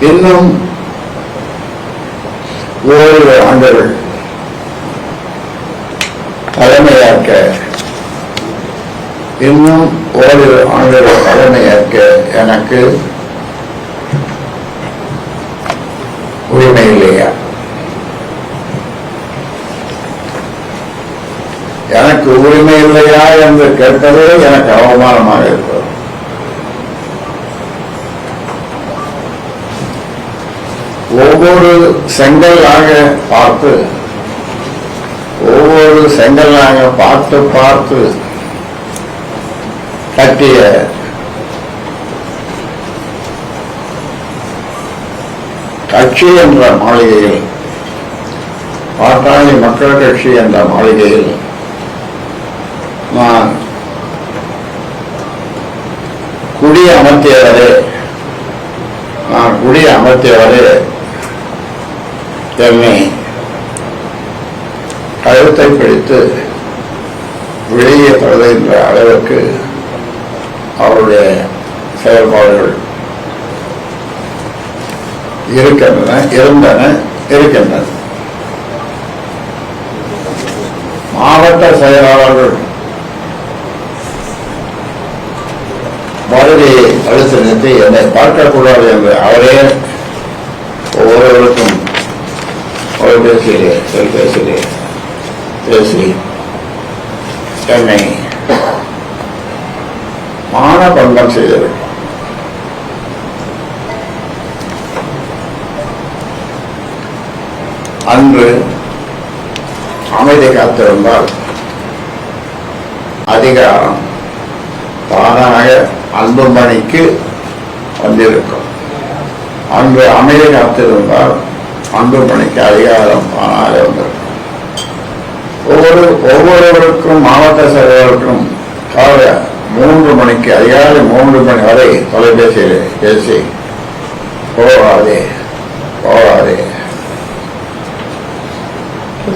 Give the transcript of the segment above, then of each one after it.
இன்னும் ஓரிரு ஆண்டுகள் தலைமையாக்க இன்னும் ஓரிரு ஆண்டுகள் தலைமையாக்க எனக்கு உரிமை இல்லையா? எனக்கு உரிமை இல்லையா என்று கேட்பது எனக்கு அவமானமாக இருக்கும் ஒவ்வொரு செங்கல்லாக பார்த்து ஒவ்வொரு செங்கல்லாக பார்த்து பார்த்து கட்டிய கட்சி என்ற மாளிகையில் பாட்டாளி மக்கள் கட்சி என்ற மாளிகையில் நான் குடி அமர்த்தியவரே நான் குடி அமர்த்தியவரே என்னை கழுத்தை பிடித்து வெளியே தருகின்ற அளவுக்கு அவருடைய செயல்பாடுகள் இருக்கின்றன இருந்தன இருக்கின்றன. மாவட்ட செயலாளர்கள் வருகையை அழுத்த நிறுத்தி என்னை பார்க்கக்கூடாது என்று அவரே ஒவ்வொருவருக்கும் தொலைபேசியிலே செல்பேசியிலே பேசி என்னை மானபங்கம் செய்தது அன்று அமைதி காத்திருந்தால் அதிகாரம் தானாக அன்புமணிக்கு வந்திருக்கும். அன்று அமைதி காத்திருந்தால் அன்புமணிக்கு அதிகாரம் ஆனாலே வந்திருக்கும் ஒவ்வொரு ஒவ்வொருவருக்கும் மாவட்ட செயலருக்கும் காலை மூன்று மணிக்கு அதிகாலை மூன்று மணி வரை தொலைபேசியில் பேசி போகாதே போகாதே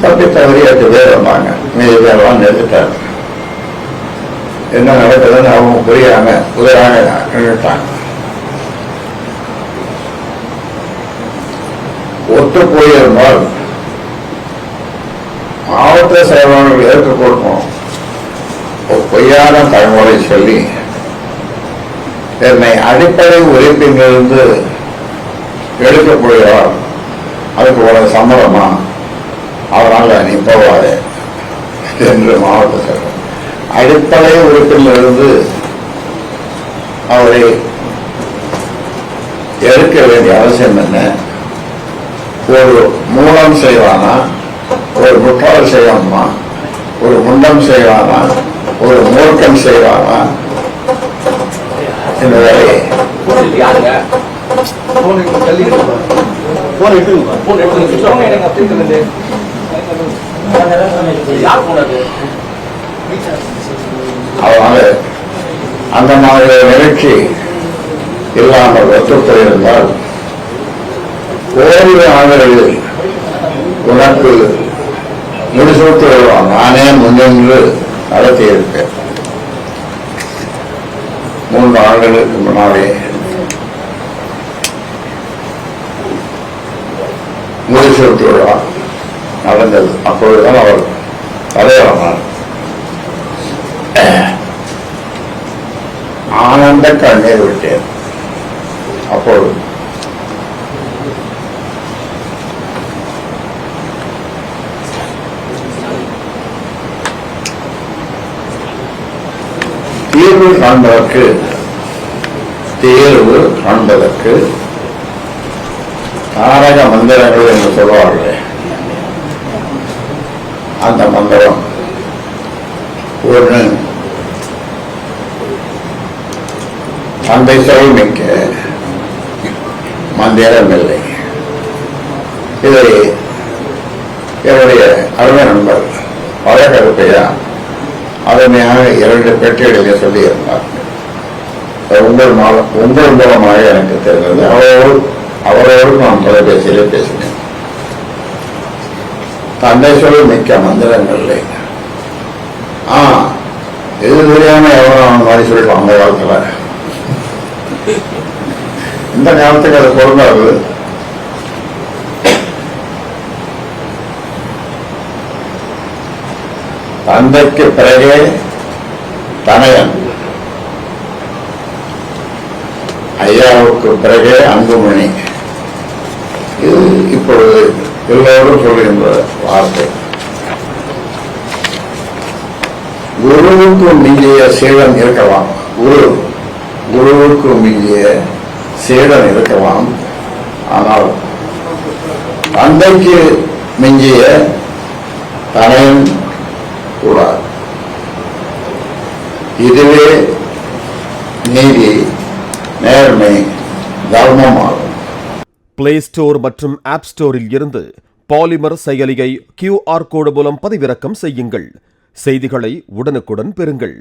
தப்பி தவறி எட்டு பேர் வந்தாங்க. மீதி பேரெல்லாம் நிறுத்திட்டாங்க. என்ன நடக்குதுன்னு அவங்க புரியாம புதிராங்க நின்றுட்டாங்க. ஒத்து போயிருந்தால் மாவட்ட செயலாளர்கள் ஏற்க கொடுக்கணும் ஒரு பொய்யான தகவலை சொல்லி என்னை அடிப்படை உறுப்பிலிருந்து எடுக்கப் அதுக்கு ஒரு சம்மதமா? அதனால நீ போவாரு என்று மாவட்ட செயலர் அடிப்படை உறுப்பிலிருந்து அவரை எடுக்க வேண்டிய அவசியம் என்ன? ஒரு மூலம் செய்வானா? ஒரு முட்டாள் செய்வானா? ஒரு முண்டம் செய்வானா? ஒரு மூர்க்கம் செய்வானா? இந்த வேலையை. அதனால அந்த மாதிரி நிகழ்ச்சி இல்லாமல் ஒத்துப்போயிருந்தால் ஓரிரு ஆண்டுகளில் உனக்கு முடிசூட்டு வருவான் நானே முன்னின்று நடத்தியிருப்பேன். மூன்று ஆண்டுகளுக்கு முன்னாலே முடிசூட்டு விழா நடந்தது. அப்பொழுதுதான் அவர் தலைவரானார். ஆனந்த கண்ணீர் விட்டேன். அப்பொழுது தேர்வு காண்பதற்கு. தேர்வு காண்பதற்கு. தாரக மந்திரங்கள் என்று சொல்வார்களே. அந்த மந்திரம். ஒன்று. தந்தை சொல் மிக்க மந்திரமில்லை இதை என்னுடைய அருமை நண்பர் பழகருப்பையா அருமையாக இரண்டு பெட்டிகளிலே சொல்லியிருந்தார். உங்கள் மூலம் உங்கள் மூலமாக எனக்கு தெரிந்தது. அவரோடு அவரோடு நான் தொலைபேசியிலே பேசினேன். தந்தை சொல்லி மிக்க மந்திரங்களில்லை ஆ இது தெரியாம எவ்வளோ அவன் மாதிரி சொல்லிட்டு அந்த காலத்துல இந்த காலத்துக்கு அது பொருந்தாது. தந்தைக்கு பிறகே தனையன் ஐயாவுக்கு பிறகே அன்புமணி. இது இப்பொழுது எல்லோரும் சொல்கின்ற வார்த்தை. குருவுக்கு மிஞ்சிய சீடன் இருக்கலாம். குரு குருவுக்கு மிஞ்சிய சீடன் இருக்கலாம். ஆனால் தந்தைக்கு மிஞ்சிய தனையன் கூடாது. இதுவே நீதி நேர்மை தர்மமாகும். பிளே ஸ்டோர் மற்றும் ஆப் ஸ்டோரில் இருந்து பாலிமர் செயலியை கியூஆர் கோடு மூலம் பதிவிறக்கம் செய்யுங்கள். செய்திகளை உடனுக்குடன் பெறுங்கள்.